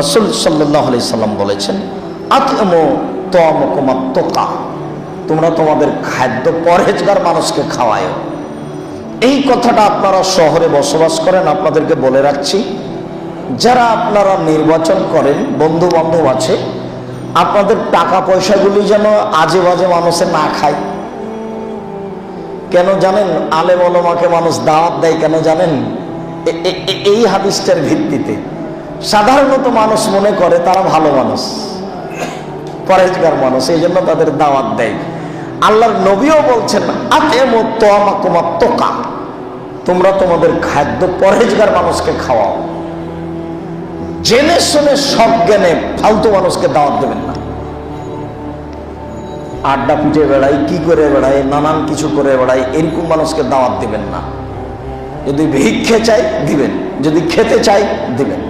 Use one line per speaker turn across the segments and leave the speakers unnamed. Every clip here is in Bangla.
রসুল সাল্লাহ সাল্লাম বলেছেন আতমো তোকা তোমরা তোমাদের খাদ্য পরহেজগার মানুষকে খাওয়ায়। এই কথাটা আপনারা শহরে বসবাস করেন, আপনাদেরকে বলে রাখছি, যারা আপনারা নির্বাচন করেন বন্ধু বান্ধব আছে, আপনাদের টাকা পয়সাগুলি যেন আজে বাজে মানুষে না খায়। কেন জানেন আলে বলমাকে মানুষ দাওয়াত দেয়, কেন জানেন? এই হাদিসটার ভিত্তিতে। সাধারণত মানুষ মনে করে তারা ভালো মানুষ, পরেজগার মানুষ, এই জন্য তাদের দাওয়াত দেয়। আল্লাহর নবীও বলছেন তোমরা তোমাদের খাদ্য পরেজগার মানুষকে খাওয়াও। জেনে শুনে সব জ্ঞানে ফালতু মানুষকে দাওয়াত দেবেন না। আড্ডা পিটে বেড়াই, কি করে বেড়াই, নানান কিছু করে বেড়াই, এরকম মানুষকে দাওয়াত দিবেন না। যদি ভিক্ষে চাই, দিবেন। যদি খেতে চাই, দিবেন।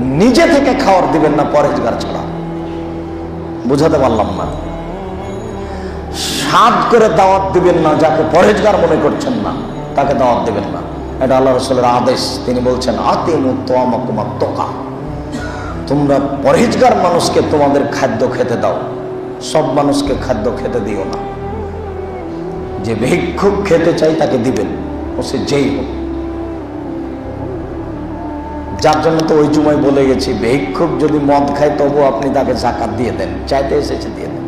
নিজে থেকে খাওয়ার দিবেন না পরেজগার ছাড়া। বুঝাতে পারলাম না। স্বাদ করে দাওয়াত দিবেন না, যাকে পরেজগার মনে করছেন না, তাকে দাওয়াত দিবেন না। এটা আল্লাহ রসুলের আদেশ। তিনি বলছেন তোকা তোমরা পরেজগার মানুষকে তোমাদের খাদ্য খেতে দাও। সব মানুষকে খাদ্য খেতে দিও না। যে ভিক্ষুক খেতে চাই তাকে দিবেন, ও সে যেই হোক। যার জন্য তো ওই সময় বলে গেছি, ভিক্ষুক যদি মদ খায় তবু আপনি তাকে জাকাত দিয়ে দেন, চাইতে এসেছে দিয়ে দেন।